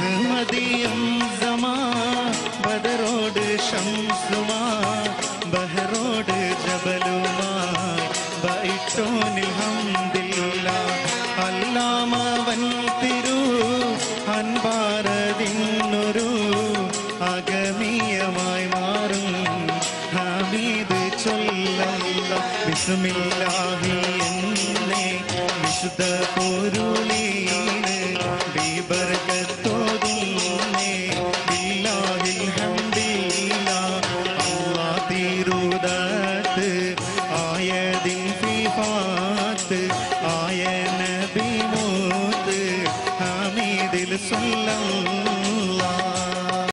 ബസുമതിയും സമാ ബദറോട് ഷംസുമാ ബഹറോട് ജബലുമാ ബൈറ്റോനിൽ ഹംദില്ല അല്ലാമവൻ തിരു അൻപാരതിന്നൊരു അഗമീയമായി മാറും. ഹമീദ് ചൊല്ലല്ല വിഷമില്ലാഹി എന്നെ വിശുദ്ധ പൊരുളീന് وديرودات آية دين في فات آية نبي موت حميد السلام